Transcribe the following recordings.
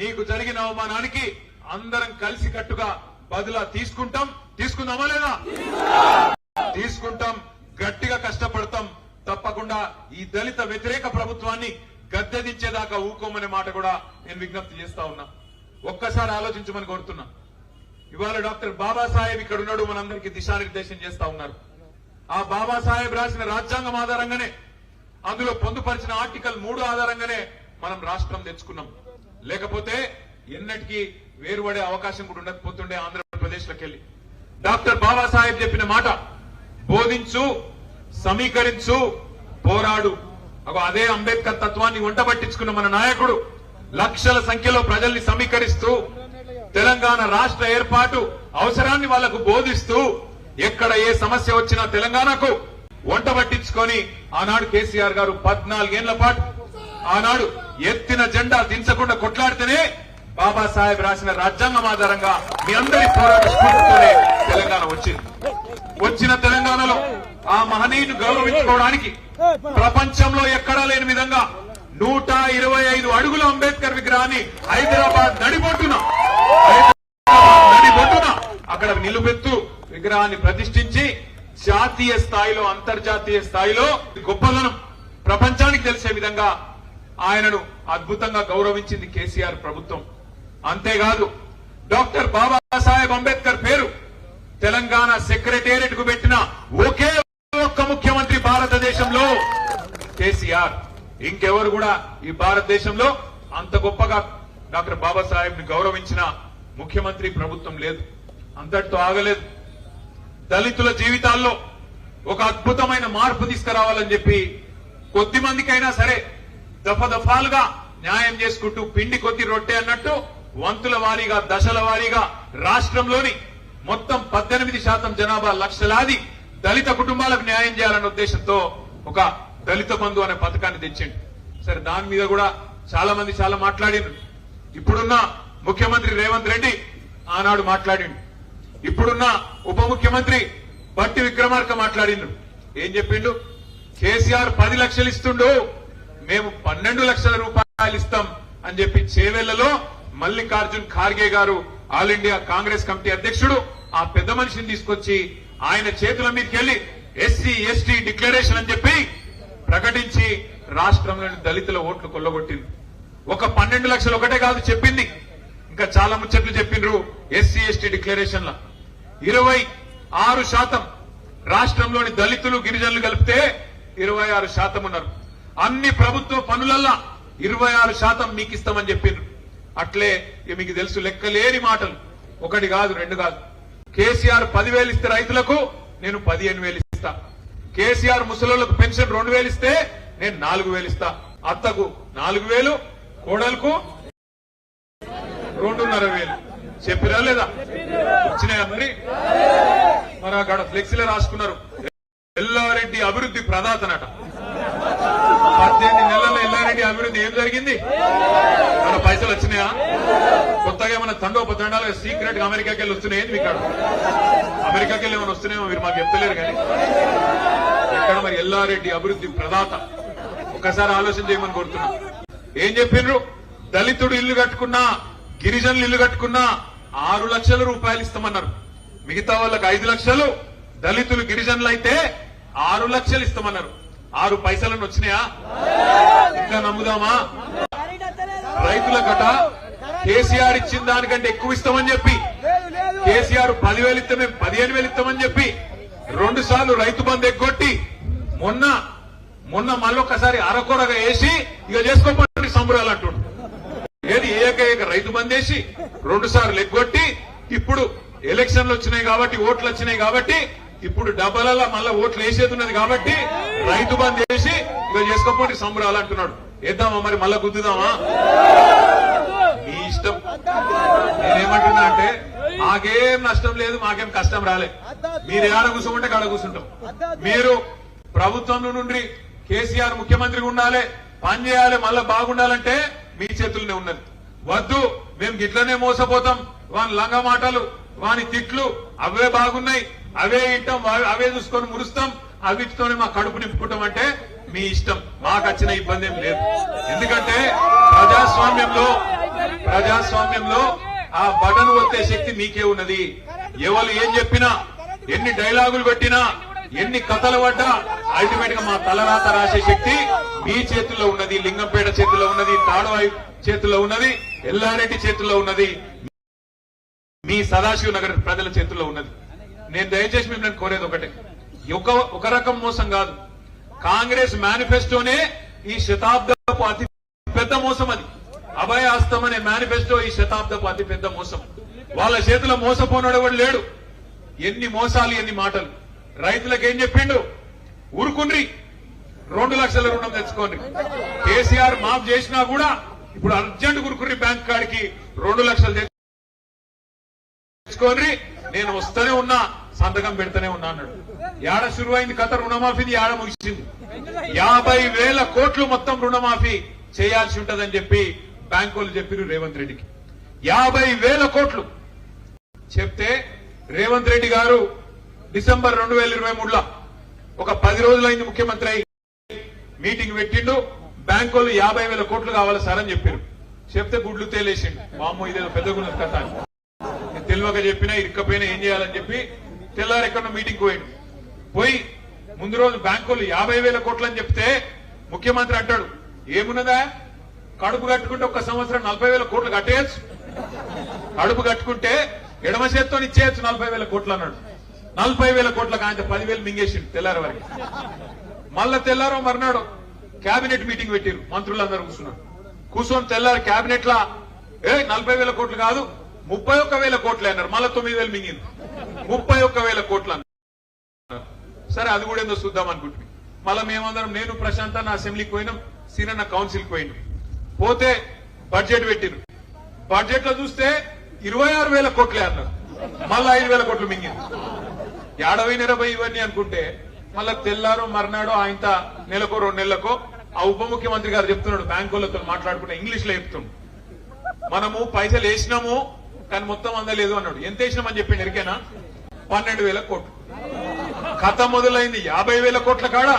నీకు జరిగిన అవమానానికి అందరం కలిసి కట్టుగా బదులా తీసుకుంటాం. తీసుకుందామా లేదా? తీసుకుంటాం. గట్టిగా కష్టపడతాం. తప్పకుండా ఈ దళిత వ్యతిరేక ప్రభుత్వాన్ని గద్దెదించేదాకా ఊకోమనే మాట కూడా నేను విజ్ఞప్తి చేస్తా ఉన్నా. ఒక్కసారి ఆలోచించమని కోరుతున్నా. ఇవాళ డాక్టర్ బాబాసాహెబ్ ఇక్కడ ఉన్నాడు మనందరికీ దిశానిర్దేశం చేస్తా ఉన్నారు. ఆ బాబాసాహెబ్ రాసిన రాజ్యాంగం ఆధారంగానే అందులో పొందుపరిచిన ఆర్టికల్ మూడు ఆధారంగానే మనం రాష్ట్రం తెచ్చుకున్నాం. లేకపోతే ఎన్నటికీ వేరుపడే అవకాశం కూడా ఉండకపోతుండే ఆంధ్రప్రదేశ్లోకి వెళ్ళి డాక్టర్ బాబాసాహెబ్ చెప్పిన మాట బోధించు సమీకరించు పోరాడు. అదే అంబేద్కర్ తత్వాన్ని వంట పట్టించుకున్న మన నాయకుడు లక్షల సంఖ్యలో ప్రజల్ని సమీకరిస్తూ తెలంగాణ రాష్ట్ర ఏర్పాటు అవసరాన్ని వాళ్ళకు బోధిస్తూ ఎక్కడ ఏ సమస్య వచ్చినా తెలంగాణకు వంట పట్టించుకొని ఆనాడు కేసీఆర్ గారు పద్నాలుగేళ్ళ పాటు ఆనాడు ఎత్తిన జెండా దించకుండా కొట్లాడితేనే బాబాసాహెబ్ రాసిన రాజ్యాంగం ఆధారంగా మీ అందరి పోరాట స్ఫూర్తితోనే తెలంగాణ వచ్చింది. వచ్చిన తెలంగాణలో ఆ మహనీయుని గౌరవించుకోవడానికి ప్రపంచంలో ఎక్కడా లేని విధంగా నూట ఇరవై ఐదు అడుగుల అంబేద్కర్ విగ్రహాన్ని హైదరాబాద్ నడిబొట్టున నడిబొట్టున అక్కడ నిలుబెత్తు విగ్రహాన్ని ప్రతిష్ఠించి జాతీయ స్థాయిలో అంతర్జాతీయ స్థాయిలో గొప్పదనం ప్రపంచానికి తెలిసే విధంగా ఆయనను అద్భుతంగా గౌరవించింది కేసీఆర్ ప్రభుత్వం. అంతేకాదు డాక్టర్ బాబాసాహెబ్ అంబేద్కర్ పేరు తెలంగాణ సెక్రటేరియట్కు పెట్టిన ఒకే ఒక్క ముఖ్యమంత్రి భారతదేశంలో కేసీఆర్. ఇంకెవరు కూడా ఈ భారతదేశంలో అంత గొప్పగా డాక్టర్ బాబాసాహెబ్ని గౌరవించిన ముఖ్యమంత్రి ప్రభుత్వం లేదు. అంతటితో ఆగలేదు. దళితుల జీవితాల్లో ఒక అద్భుతమైన మార్పు తీసుకురావాలని చెప్పి కొద్ది మందికైనా సరే దఫదఫాలుగా న్యాయం చేసుకుంటూ పిండి కొద్ది రొట్టె అన్నట్టు వంతుల వారీగా దశల వారీగా రాష్ట్రంలోని మొత్తం పద్దెనిమిది శాతం జనాభా లక్షలాది దళిత కుటుంబాలకు న్యాయం చేయాలన్న ఉద్దేశంతో ఒక దళిత బంధు అనే పథకాన్ని తెచ్చిండు. సరే దాని మీద కూడా చాలా మంది చాలా మాట్లాడిండ్రు ఇప్పుడున్న ముఖ్యమంత్రి రేవంత్ రెడ్డి ఆనాడు మాట్లాడిండు. ఇప్పుడున్న ఉప ముఖ్యమంత్రి బట్టి విక్రమార్క మాట్లాడిండు. ఏం చెప్పిండు? కేసీఆర్ పది లక్షలు ఇస్తుండు. మేము పన్నెండు లక్షల రూపాయలు ఇస్తాం అని చెప్పి చేవెళ్ళలో మల్లికార్జున్ ఖార్గే గారు ఆల్ ఇండియా కాంగ్రెస్ కమిటీ అధ్యక్షుడు ఆ పెద్ద మనిషిని తీసుకొచ్చి ఆయన చేతుల మీదకి వెళ్ళి ఎస్సీ ఎస్టీ డిక్లరేషన్ అని చెప్పి ప్రకటించి రాష్ట్రంలోని దళితుల ఓట్లు కొల్లగొట్టింది. ఒక పన్నెండు లక్షలు ఒకటే కాదు చెప్పింది. ఇంకా చాలా ముచ్చట్లు చెప్పిండ్రు ఎస్సీ ఎస్టీ డిక్లరేషన్ ల ఇరవై ఆరు శాతం రాష్ట్రంలోని దళితులు గిరిజనులు కలిపితే ఇరవై ఆరు శాతం ఉన్నారు. అన్ని ప్రభుత్వ పనులల్లా ఇరవై ఆరు శాతం మీకు ఇస్తామని చెప్పిండ్రు అట్లే ఇక మీకు తెలుసు లెక్కలేని మాటలు. ఒకటి కాదు రెండు కాదు. కేసీఆర్ పదివేలు ఇస్తే రైతులకు నేను పదిహేను వేలు ఇస్తా. కేసీఆర్ ముసలోళ్ళకు పెన్షన్ రెండు వేలు ఇస్తే నేను నాలుగు వేలు ఇస్తా. అత్తకు నాలుగు వేలు కోడలకు రెండున్నర వేలు. చెప్పిరా లేదా? వచ్చినాయా మరి? మరి అక్కడ ఫ్లెక్సీలో రాసుకున్నారు. ఎల్లారెడ్డి అభివృద్ధి ప్రదాతనట. పద్దెనిమిది నెలల్లో ఎల్లారెడ్డి అభివృద్ధి ఏం జరిగింది? మన పైసలు వచ్చినాయా? కొత్తగా ఏమైనా తండోపతండాలు సీక్రెట్గా అమెరికాకి వెళ్ళి వస్తున్నాయి? ఇక్కడ మీకు అమెరికాకి వెళ్ళి ఏమైనా వస్తున్నాయో మీరు మాకు చెప్తలేరు కానీ. ఎక్కడ మరి ఎల్లారెడ్డి అభివృద్ధి ప్రదాత? ఒకసారి ఆలోచన చేయమని కోరుతున్నా. ఏం చెప్పిండ్రు దళితుడు ఇల్లు కట్టుకున్నా గిరిజనులు ఇల్లు కట్టుకున్నా ఆరు లక్షల రూపాయలు ఇస్తామన్నారు. మిగతా వాళ్ళకి ఐదు లక్షలు దళితులు గిరిజనులు అయితే ఆరు లక్షలు ఇస్తామన్నారు. ఆరు పైసలను వచ్చినాయా? ఇంకా నమ్ముదామా? రైతుల కట కేసీఆర్ ఇచ్చిన దానికంటే ఎక్కువ ఇస్తామని చెప్పి కేసీఆర్ పదివేలు ఇస్తే మేము పదిహేను వేలు ఇస్తామని చెప్పి రెండు సార్లు రైతు బంధు ఎగ్గొట్టి మొన్న మొన్న మళ్ళొక్కసారి అరకొరగా వేసి ఇక చేసుకోమని సంబరాలు అంటుండు. ఏది ఏకైక రైతు బంద్ వేసి రెండు సార్లు ఎగ్గొట్టి ఇప్పుడు ఎలక్షన్లు వచ్చినాయి కాబట్టి ఓట్లు వచ్చినాయి కాబట్టి ఇప్పుడు డబ్బలలో మళ్ళా ఓట్లు వేసేది ఉన్నది కాబట్టి రైతు బంద్ చేసి ఇంకా చేసుకోకపోతే సంబరాలు అంటున్నాడు. వేద్దామా మరి మళ్ళా గుద్దుదామా? మీ ఇష్టం. నేనేమంటున్నా అంటే మాకేం నష్టం లేదు మాకేం కష్టం రాలే. మీరు ఏడ కూర్చోమంటే కాడ కూర్చుంటాం. మీరు ప్రభుత్వం నుండి కేసీఆర్ ముఖ్యమంత్రిగా ఉండాలి పని చేయాలి మళ్ళా బాగుండాలంటే మీ చేతుల్లోనే ఉన్నది. వద్దు మేము గిట్లనే మోసపోతాం. వాని లంగ మాటలు వాని తిట్లు అవే బాగున్నాయి. అవే ఇంటాం అవే చూసుకొని మురుస్తాం. అవిటితోనే మా కడుపు నింపుకుంటాం అంటే మీ ఇష్టం. మాకు వచ్చిన ఇబ్బంది ఏం లేదు. ఎందుకంటే ప్రజాస్వామ్యంలో ప్రజాస్వామ్యంలో ఆ బటన్ వచ్చే శక్తి మీకే ఉన్నది. ఎవరు ఏం చెప్పినా ఎన్ని డైలాగులు పెట్టినా ఎన్ని కథలు పడ్డా అల్టిమేట్గా మా తలరాత రాసే శక్తి మీ చేతుల్లో ఉన్నది లింగంపేట చేతుల్లో ఉన్నది తాడవాయి చేతుల్లో ఉన్నది ఎల్లారెడ్డి చేతుల్లో ఉన్నది మీ సదాశివ నగర్ ప్రజల చేతుల్లో ఉన్నది. నేను దయచేసి మిమ్మల్ని కోరేది ఒకటే. ఒక ఒక రకం మోసం కాదు. కాంగ్రెస్ మేనిఫెస్టోనే ఈ శతాబ్దపు అతి పెద్ద మోసం అది. అభయాస్తం అనే మేనిఫెస్టో ఈ శతాబ్దపు అతి పెద్ద మోసం. వాళ్ళ చేతిలో మోసపోనాడు కూడా లేడు. ఎన్ని మోసాలు ఎన్ని మాటలు. రైతులకు ఏం చెప్పిండు? ఊరుకుండ్రి. రెండు లక్షల రుణం తెచ్చుకోండి. కేసీఆర్ మాఫ్ చేసినా కూడా ఇప్పుడు అర్జెంట్ గురుకుర్రి బ్యాంక్ కాడికి రెండు లక్షలు తెచ్చుకోండి. నేను వస్తూనే ఉన్నా సంతకం పెడతానే ఉన్నా అన్నాడు. యాడ శురువైంది కథ రుణమాఫీది యాడ ముగిసింది? యాభై వేల కోట్లు మొత్తం రుణమాఫీ చేయాల్సి ఉంటదని చెప్పి బ్యాంకులు చెప్పిరు రేవంత్ రెడ్డికి. యాభై వేల కోట్లు. చెప్తే రేవంత్ రెడ్డి గారు డిసెంబర్ రెండు వేల ఇరవై మూడులో ఒక పది రోజులైంది ముఖ్యమంత్రి అయి మీటింగ్ పెట్టిండు. బ్యాంకులు యాభై వేల కోట్లు కావాలి సార్ అని చెప్పారు చెప్తే గుడ్లు తేలేసిండు. మామూలు ఇదేదో పెద్ద గుణ కథ అని. తెలియక చెప్పినా ఇరుక్కపోయినా ఏం చేయాలని చెప్పి తెల్లారి ఎక్కడో మీటింగ్ పోయింది పోయి ముందు రోజు బ్యాంకులు యాభై వేల కోట్లు అని చెప్తే ముఖ్యమంత్రి అంటాడు ఏమున్నదా? కడుపు కట్టుకుంటే ఒక సంవత్సరం నలభై వేల కోట్లు కట్టేయచ్చు. కడుపు కట్టుకుంటే ఎడమ చేత్తో ఇచ్చేయచ్చు నలభై వేల కోట్లు అన్నాడు. నలభై వేల కోట్లకు ఆయన పదివేలు మింగేసిండు తెల్లారి వరకు. మళ్ళా తెల్లారో మర్నాడు కేబినెట్ మీటింగ్ పెట్టారు మంత్రులందరూ కూర్చున్నారు. కూర్చొని తెల్లారు కేబినెట్ లా ఏ నలభై వేల కోట్లు కాదు ముప్పై ఒక్క వేల కోట్లే అన్నారు. మళ్ళీ తొమ్మిది వేలు మింగింది. ముప్పై ఒక్క వేల కోట్లు అన్నారు. సరే అది కూడా ఏందో చూద్దాం అనుకుంటుంది మళ్ళా మేమందరం నేను ప్రశాంత్ అన్న అసెంబ్లీకి పోయినాం సీనన్న కౌన్సిల్కి పోయినాం. పోతే బడ్జెట్ పెట్టిరు బడ్జెట్లో చూస్తే ఇరవై ఆరు వేల కోట్లే అన్నారు. మళ్ళా ఐదు వేల కోట్లు మింగింది. ఏడవై ఇరవై ఇవన్నీ అనుకుంటే మళ్ళా తెల్లారో మర్నాడో ఆయన నెలకో రెండు నెలలకో ఆ ఉప ముఖ్యమంత్రి గారు చెప్తున్నాడు బ్యాంకులతో మాట్లాడుకుంటే ఇంగ్లీష్లో చెప్తున్నాడు మనము పైసలు వేసినాము కానీ మొత్తం అందలేదు అన్నాడు. ఎంత వేసినామని చెప్పిండు ఎరికేనా? పన్నెండు వేల కోట్లు. కథ మొదలైంది. యాభై వేల కోట్ల కాడ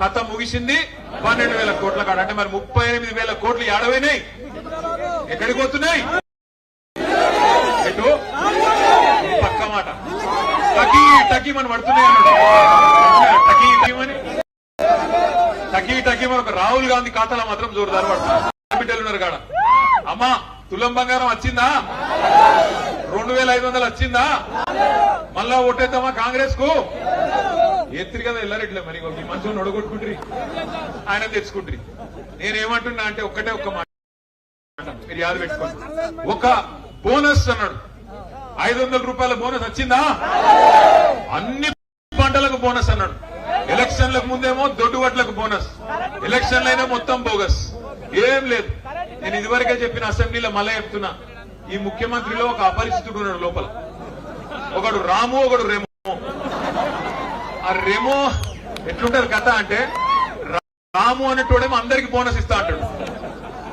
కథ ముగిసింది. పన్నెండు వేల కోట్ల కాడ. అంటే మరి ముప్పై ఎనిమిది వేల కోట్లు ఏడవైనాయి. ఎక్కడికి పోతున్నాయి? ఎటు? పక్క మాట. టకీ టకీ మనం పడుతున్నాయి అన్నాడు. టకీ టకీమని టకీ టకీమని ఒక రాహుల్ గాంధీ ఖాతాలో మాత్రం జోరుదారు పడుతుంది బిడ్డలు ఉన్నారు కాడ. అమ్మా తులం బంగారం వచ్చిందా? రెండు వేల ఐదు వందలు వచ్చిందా? మళ్ళా ఓటేద్దామా కాంగ్రెస్కు ఎత్తిరి కదా ఎల్లారెడ్లే మరి ఈ మనుషులను ఒడగొట్టుకుంటారు ఆయన తెచ్చుకుంటారు. నేనేమంటున్నా అంటే ఒక్కటే ఒక్క మాట. మీరు యాద పెట్టుకోండి. ఒక బోనస్ అన్నాడు. ఐదు వందల రూపాయల బోనస్ వచ్చిందా? అన్ని పంటలకు బోనస్ అన్నాడు. ఎలక్షన్లకు ముందేమో దొడ్డుగట్లకు బోనస్. ఎలక్షన్లైనా మొత్తం బోగస్. ఏం లేదు. నేను ఇదివరకే చెప్పిన అసెంబ్లీలో మళ్ళా చెప్తున్నా. ఈ ముఖ్యమంత్రిలో ఒక అపరిచితుడు ఉన్నాడు లోపల. ఒకడు రాము ఒకడు రెమో. ఆ రెమో ఎట్లుంటది కథ అంటే రా- రాము అనేటోడేమో అందరికి బోనస్ ఇస్తా అంటాడు.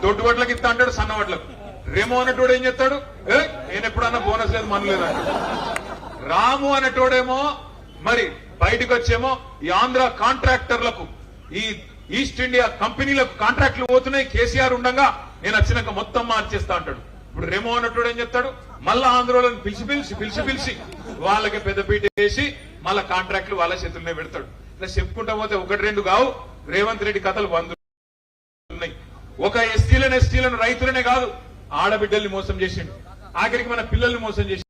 దొడ్డు వడ్లకు ఇస్తా అంటాడు సన్న వడ్లకు. రెమో అనేటోడు ఏం చెప్తాడు ఏ నేను ఎప్పుడన్నా బోనస్ లేదు మన లేదు రాము అనేటోడేమో మరి బయటకు వచ్చేమో ఈ ఆంధ్ర కాంట్రాక్టర్లకు ఈ ఈస్ట్ ఇండియా కంపెనీలకు కాంట్రాక్ట్లు పోతున్నాయి కేసీఆర్ ఉండగా నేను వచ్చినాక మొత్తం మార్చేస్తా అంటాడు. ఇప్పుడు రెమో అన్నట్టు ఏం చెప్తాడు? మళ్ళా ఆంధ్రోలను పిలిచి పిలిచి పిలిచి పిలిచి వాళ్ళకి పెద్దపీట వేసి మళ్ళా కాంట్రాక్ట్లు వాళ్ళ చేతుల్లోనే పెడతాడు. ఇట్లా చెప్పుకుంటా పోతే ఒకటి రెండు కావు. రేవంత్ రెడ్డి కథలు ఉన్నాయి ఒక ఎస్టీలను ఎస్టీలను రైతులనే కాదు ఆడబిడ్డల్ని మోసం చేసిండు. ఆఖరికి మన పిల్లల్ని మోసం చేసి